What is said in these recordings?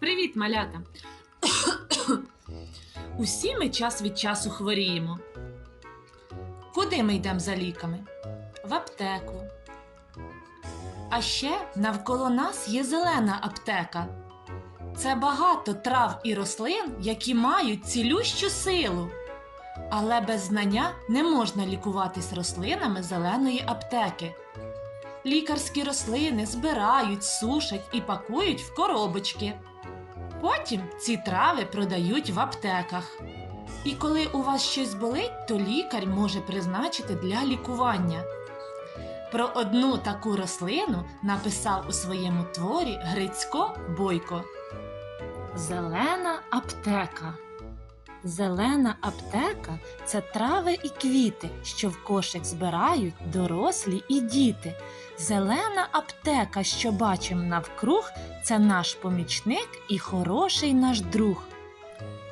Привіт, малята! Усі ми час від часу хворіємо. Куди ми йдемо за ліками? В аптеку. А ще навколо нас є зелена аптека. Це багато трав і рослин, які мають цілющу силу. Але без знання не можна лікуватись рослинами зеленої аптеки. Лікарські рослини збирають, сушать і пакують в коробочки. Потім ці трави продають в аптеках. І коли у вас щось болить, то лікар може призначити для лікування. Про одну таку рослину написав у своєму творі Грицько Бойко. Зелена аптека. Зелена аптека це трави і квіти, що в кошик збирають дорослі і діти. Зелена аптека, що бачимо навкруг, це наш помічник і хороший наш друг.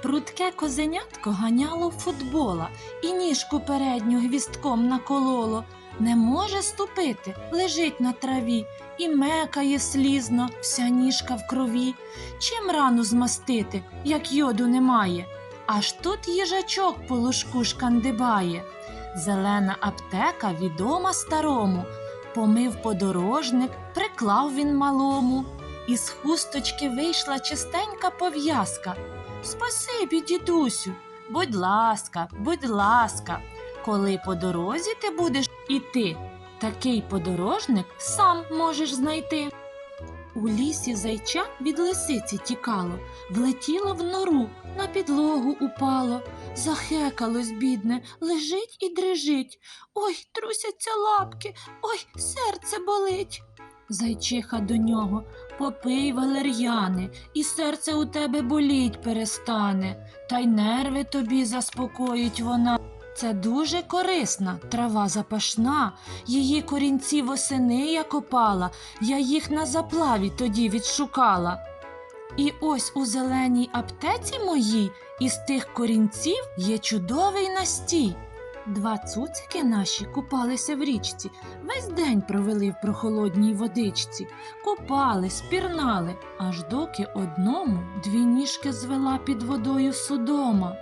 Прудке козенятко ганяло футбола і ніжку передню гвістком накололо. Не може ступити, лежить на траві і мекає слізно, вся ніжка в крові. Чим рану змастити, як йоду немає? Аж тут їжачок по лужку шкандибає. Зелена аптека відома старому. Помив подорожник, приклав він малому. Із хусточки вийшла чистенька пов'язка. Спасибі, дідусю, будь ласка, будь ласка, коли по дорозі ти будеш іти, такий подорожник сам можеш знайти. У лісі зайча від лисиці тікало, влетіло в нору, на підлогу упало, захекалось, бідне, лежить і дрижить. Ой, трусяться лапки, ой, серце болить. Зайчиха до нього, попий валер'яни, і серце у тебе боліть перестане, та й нерви тобі заспокоїть вона. Це дуже корисна, трава запашна, її корінці восени я копала, я їх на заплаві тоді відшукала. І ось у зеленій аптеці моїй із тих корінців є чудовий настій. Два цуцики наші купалися в річці, весь день провели в прохолодній водичці, купались, пірнали, аж доки одному дві ніжки звела під водою судома.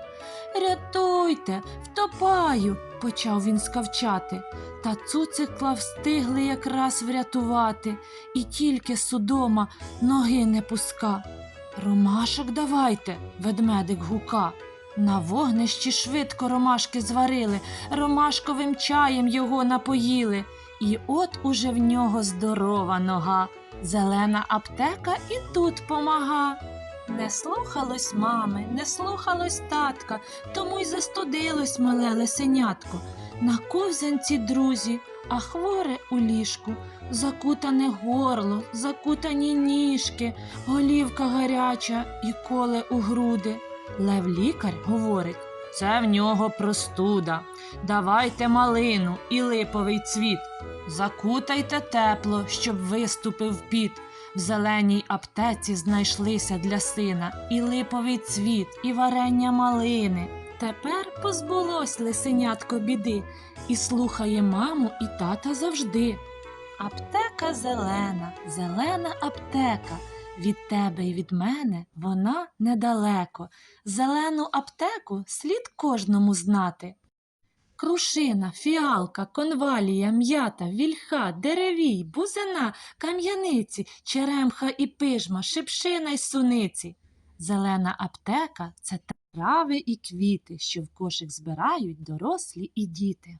Рятуйте, втопаю, почав він скавчати. Та цуцикла встигли якраз врятувати, і тільки судома ноги не пуска. Ромашок давайте, ведмедик гука. На вогнищі швидко ромашки зварили, ромашковим чаєм його напоїли. І от уже в нього здорова нога. Зелена аптека і тут помага. Не слухалось мами, не слухалось татка, тому й застудилось мале лисенятко. На ковзанці друзі, а хворе у ліжку, закутане горло, закутані ніжки, голівка гаряча і коле у груди. Лев лікар говорить, це в нього простуда. Давайте малину і липовий цвіт. Закутайте тепло, щоб виступив піт. В зеленій аптеці знайшлися для сина і липовий цвіт, і варення малини. Тепер позбулось лисенятко біди і слухає маму і тата завжди. Аптека зелена, зелена аптека. Від тебе і від мене вона недалеко. Зелену аптеку слід кожному знати. Крушина, фіалка, конвалія, м'ята, вільха, деревій, бузина, кам'яниці, черемха і пижма, шипшина й суниці. Зелена аптека це трави і квіти, що в кошик збирають дорослі і діти.